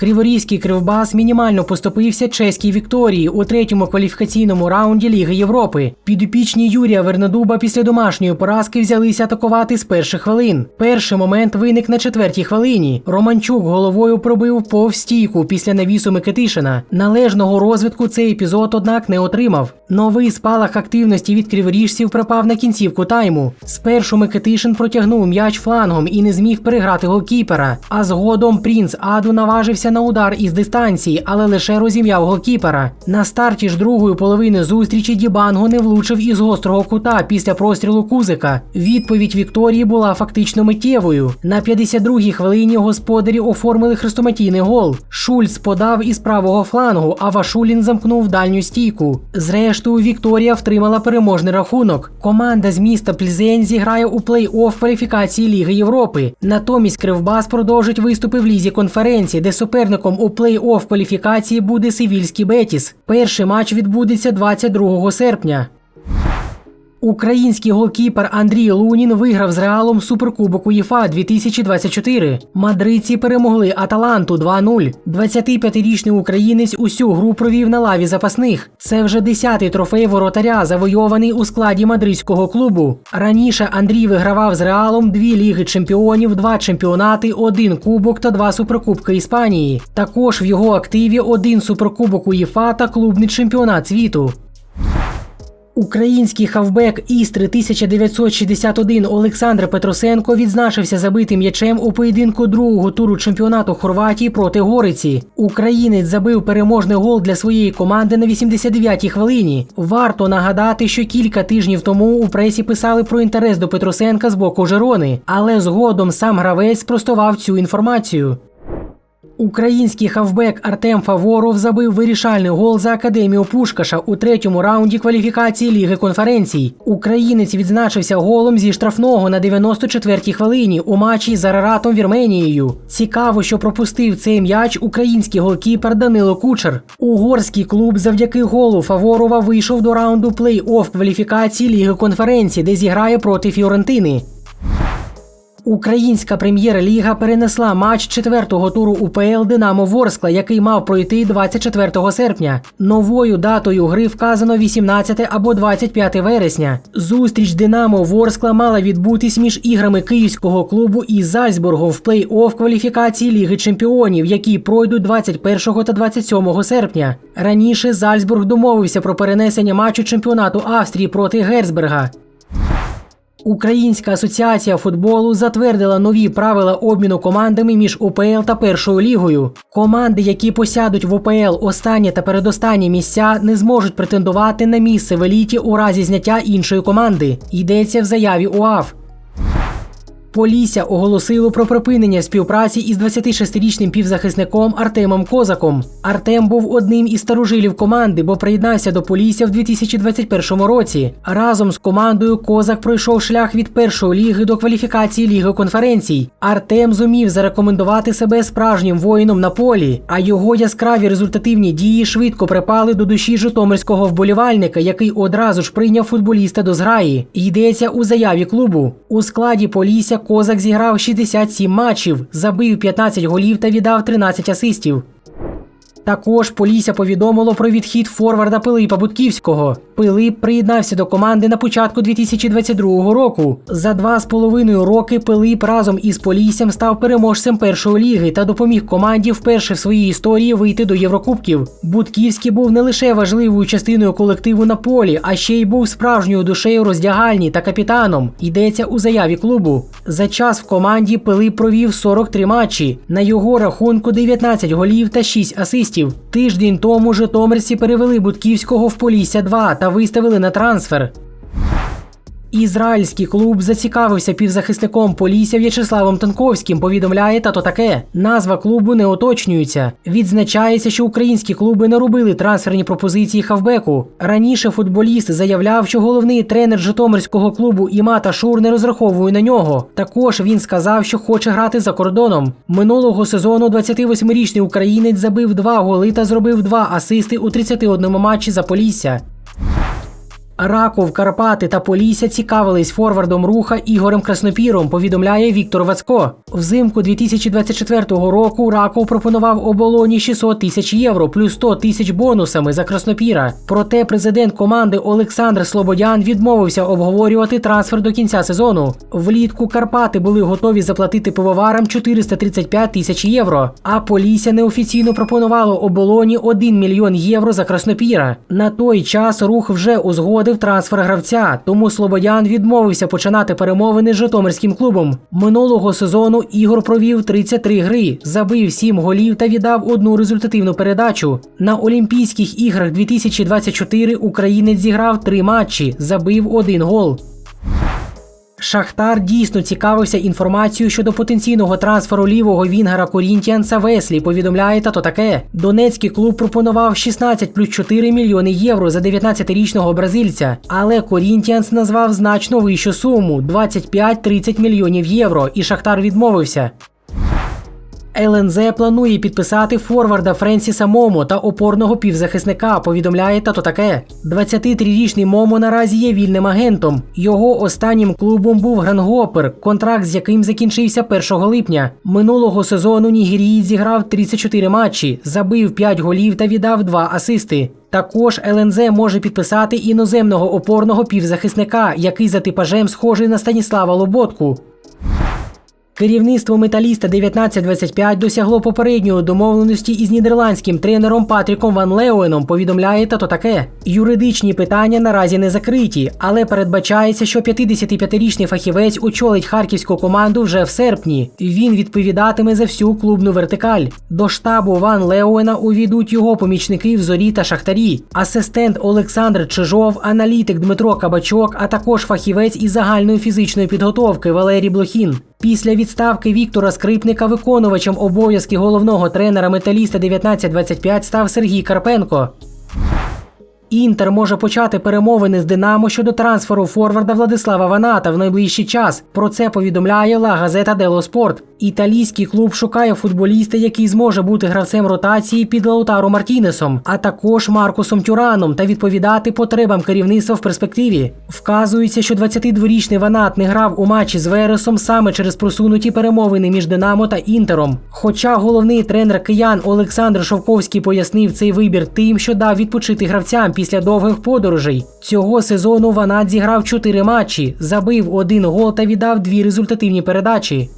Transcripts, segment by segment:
Криворізький кривбас мінімально поступився чеській Вікторії у третьому кваліфікаційному раунді Ліги Європи. Підопічні Юрія Вернедуба після домашньої поразки взялися атакувати з перших хвилин. Перший момент виник на четвертій хвилині. Романчук головою пробив повз стійку після навісу Микитишина. Належного розвитку цей епізод, однак, не отримав. Новий спалах активності від криворіжців припав на кінцівку тайму. Спершу Микитишин протягнув м'яч флангом і не зміг переграти голкіпера. А згодом принц Аду наважився на удар із дистанції, але лише розім'яв голкіпера. На старті ж другої половини зустрічі Дібанго не влучив із гострого кута після прострілу Кузика. Відповідь Вікторії була фактично миттєвою. На 52-й хвилині господарі оформили хрестоматійний гол. Шульц подав із правого флангу, а Вашулін замкнув дальню стійку. Зрештою, Вікторія втримала переможний рахунок. Команда з міста Пльзень зіграє у плей-офф кваліфікації Ліги Європи. Натомість Кривбас продовжить виступи в лізі конференції, де суперником у плей-офф кваліфікації буде Сивільський Бетіс. Перший матч відбудеться 22 серпня. Український голкіпер Андрій Лунін виграв з Реалом Суперкубок УЄФА 2024. Мадридці перемогли Аталанту 2-0. 25-річний українець усю гру провів на лаві запасних. Це вже 10-й трофей воротаря, завойований у складі мадридського клубу. Раніше Андрій вигравав з Реалом дві ліги чемпіонів, два чемпіонати, один кубок та два суперкубки Іспанії. Також в його активі один суперкубок УЄФА та клубний чемпіонат світу. Український хавбек Істри 1961 Олександр Петросенко відзначився забитим м'ячем у поєдинку другого туру чемпіонату Хорватії проти Гориці. Українець забив переможний гол для своєї команди на 89-й хвилині. Варто нагадати, що кілька тижнів тому у пресі писали про інтерес до Петросенка з боку Жерони, але згодом сам гравець спростував цю інформацію. Український хавбек Артем Фаворов забив вирішальний гол за академію Пушкаша у третьому раунді кваліфікації Ліги конференцій. Українець відзначився голом зі штрафного на 94-й хвилині у матчі з Араратом Вірменією. Цікаво, що пропустив цей м'яч український голкіпер Данило Кучер. Угорський клуб завдяки голу Фаворова вийшов до раунду плей-офф кваліфікації Ліги конференцій, де зіграє проти Фіорентини. Українська прем'єр-ліга перенесла матч четвертого туру УПЛ Динамо Ворскла, який мав пройти 24 серпня. Новою датою гри вказано 18 або 25 вересня. Зустріч Динамо Ворскла мала відбутись між іграми київського клубу і Зальцбургом в плей-офф кваліфікації Ліги Чемпіонів, які пройдуть 21 та 27 серпня. Раніше Зальцбург домовився про перенесення матчу чемпіонату Австрії проти Герцберга. Українська асоціація футболу затвердила нові правила обміну командами між УПЛ та першою лігою. Команди, які посядуть в УПЛ останні та передостанні місця, не зможуть претендувати на місце в еліті у разі зняття іншої команди. Йдеться в заяві УАФ. Полісся оголосило про припинення співпраці із 26-річним півзахисником Артемом Козаком. Артем був одним із старожилів команди, бо приєднався до Полісся в 2021 році. Разом з командою Козак пройшов шлях від першої ліги до кваліфікації Ліги конференцій. Артем зумів зарекомендувати себе справжнім воїном на полі, а його яскраві результативні дії швидко припали до душі житомирського вболівальника, який одразу ж прийняв футболіста до зграї. Йдеться у заяві клубу. У складі Полісся Козак зіграв 67 матчів, забив 15 голів та віддав 13 асистів. Також Полісся повідомило про відхід форварда Пилипа Бутківського. Пилип приєднався до команди на початку 2022 року. За два з половиною роки Пилип разом із Поліссям став переможцем першої ліги та допоміг команді вперше в своїй історії вийти до Єврокубків. Бутківський був не лише важливою частиною колективу на полі, а ще й був справжньою душею роздягальні та капітаном. Йдеться у заяві клубу. За час в команді Пилип провів 43 матчі. На його рахунку 19 голів та 6 асистів. Тиждень тому житомирці перевели Будківського в Полісся 2 та виставили на трансфер. Ізраїльський клуб зацікавився півзахисником Полісся В'ячеславом Танковським. Повідомляє тато таке. Назва клубу не уточнюється. Відзначається, що українські клуби не робили трансферні пропозиції хавбеку. Раніше футболіст заявляв, що головний тренер Житомирського клубу Імата Шур не розраховує на нього. Також він сказав, що хоче грати за кордоном. Минулого сезону 28-річний українець забив два голи та зробив два асисти у 31 матчі за Полісся. Раков, Карпати та Полісся цікавились форвардом руха Ігорем Краснопіром, повідомляє Віктор Вацко. Взимку 2024 року Раков пропонував оболоні 600 тисяч євро плюс 100 тисяч бонусами за Краснопіра. Проте президент команди Олександр Слободян відмовився обговорювати трансфер до кінця сезону. Влітку Карпати були готові заплатити пивоварам 435 тисяч євро. А Полісся неофіційно пропонувало оболоні 1 мільйон євро за Краснопіра. На той час рух вже узгодив трансфер гравця, тому Слободян відмовився починати перемовини з Житомирським клубом. Минулого сезону Ігор провів 33 гри, забив 7 голів та віддав одну результативну передачу. На Олімпійських іграх 2024 українець зіграв 3 матчі, забив один гол. Шахтар дійсно цікавився інформацією щодо потенційного трансферу лівого вінгера Корінтіанса Веслі. Повідомляє та то таке. Донецький клуб пропонував 16 плюс 4 мільйони євро за 19-річного бразильця, але Корінтіанс назвав значно вищу суму 25-30 мільйонів євро, і Шахтар відмовився. ЛНЗ планує підписати форварда Френсіса Момо та опорного півзахисника. Повідомляє тато таке. 23-річний Момо наразі є вільним агентом. Його останнім клубом був Грангопер, контракт з яким закінчився 1 липня. Минулого сезону Нігерієць зіграв 34 матчі, забив 5 голів та віддав 2 асисти. Також ЛНЗ може підписати іноземного опорного півзахисника, який за типажем схожий на Станіслава Лоботку. Керівництво металіста 1925 досягло попередньої домовленості із нідерландським тренером Патріком Ван Леуеном. Повідомляє тато таке. Юридичні питання наразі не закриті, але передбачається, що 55-річний фахівець очолить харківську команду вже в серпні. Він відповідатиме за всю клубну вертикаль. До штабу Ван Леуена увійдуть його помічники в зорі та шахтарі, асистент Олександр Чижов, аналітик Дмитро Кабачок, а також фахівець із загальної фізичної підготовки Валерій Блохін. Після відставки Віктора Скрипника виконувачем обов'язки головного тренера металіста 1925 став Сергій Карпенко. Інтер може почати перемовини з Динамо щодо трансферу форварда Владислава Ваната в найближчий час. Про це повідомляє Ла Газета Дело Спорт. Італійський клуб шукає футболіста, який зможе бути гравцем ротації під Лаутаро Мартінесом, а також Маркусом Тюраном та відповідати потребам керівництва в перспективі. Вказується, що 22-річний Ванат не грав у матчі з Вересом саме через просунуті перемовини між Динамо та Інтером. Хоча головний тренер киян Олександр Шовковський пояснив цей вибір тим, що дав відпочити гравцям після довгих подорожей. Цього сезону Ванат зіграв 4 матчі, забив один гол та віддав дві результативні передачі.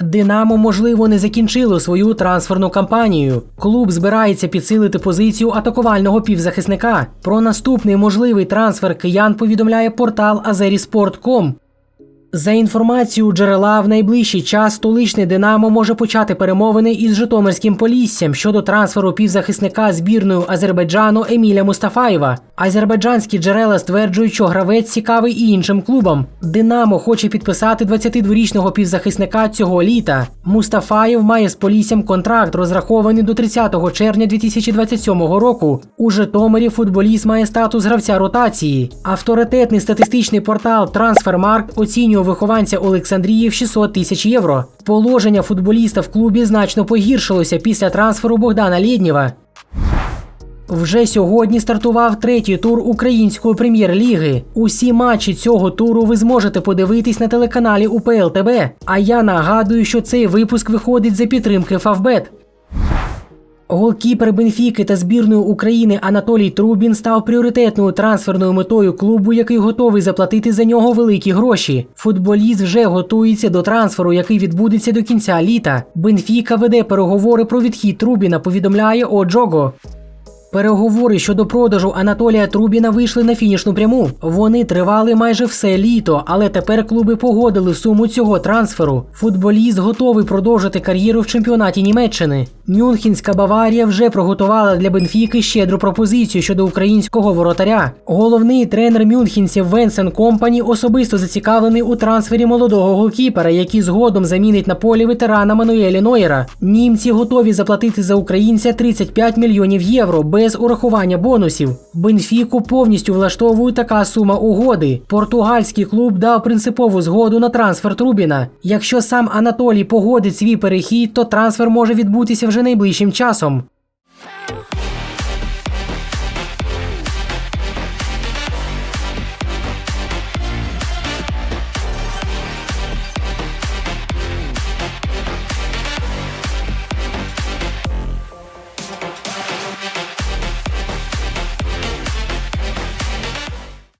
Динамо, можливо, не закінчило свою трансферну кампанію. Клуб збирається підсилити позицію атакувального півзахисника. Про наступний можливий трансфер киян повідомляє портал Azerisport.com. За інформацією джерела, в найближчий час столичний Динамо може почати перемовини із Житомирським Поліссям щодо трансферу півзахисника збірною Азербайджану Еміля Мустафаєва. Азербайджанські джерела стверджують, що гравець цікавий і іншим клубам. Динамо хоче підписати 22-річного півзахисника цього літа. Мустафаєв має з Поліссям контракт, розрахований до 30 червня 2027 року. У Житомирі футболіст має статус гравця ротації. Авторитетний статистичний портал Transfermarkt оцінює вихованця Олександрії в 600 тисяч євро. Положення футболіста в клубі значно погіршилося після трансферу Богдана Лєднєва. Вже сьогодні стартував третій тур української прем'єр-ліги. Усі матчі цього туру ви зможете подивитись на телеканалі УПЛ ТБ. А я нагадую, що цей випуск виходить за підтримки Фавбет. Голкіпер Бенфіки та збірної України Анатолій Трубін став пріоритетною трансферною метою клубу, який готовий заплатити за нього великі гроші. Футболіст вже готується до трансферу, який відбудеться до кінця літа. Бенфіка веде переговори про відхід Трубіна. Повідомляє Оджого. Переговори щодо продажу Анатолія Трубіна вийшли на фінішну пряму. Вони тривали майже все літо, але тепер клуби погодили суму цього трансферу. Футболіст готовий продовжити кар'єру в чемпіонаті Німеччини. Мюнхенська Баварія вже приготувала для Бенфіки щедру пропозицію щодо українського воротаря. Головний тренер мюнхенців Венсен Компані особисто зацікавлений у трансфері молодого голкіпера, який згодом замінить на полі ветерана Мануеля Нойера. Німці готові заплатити за українця 35 мільйонів євро без урахування бонусів. Бенфіку повністю влаштовує така сума угоди. Португальський клуб дав принципову згоду на трансфер Трубіна. Якщо сам Анатолій погодить свій перехід, то трансфер може відбутися вже найближчим часом.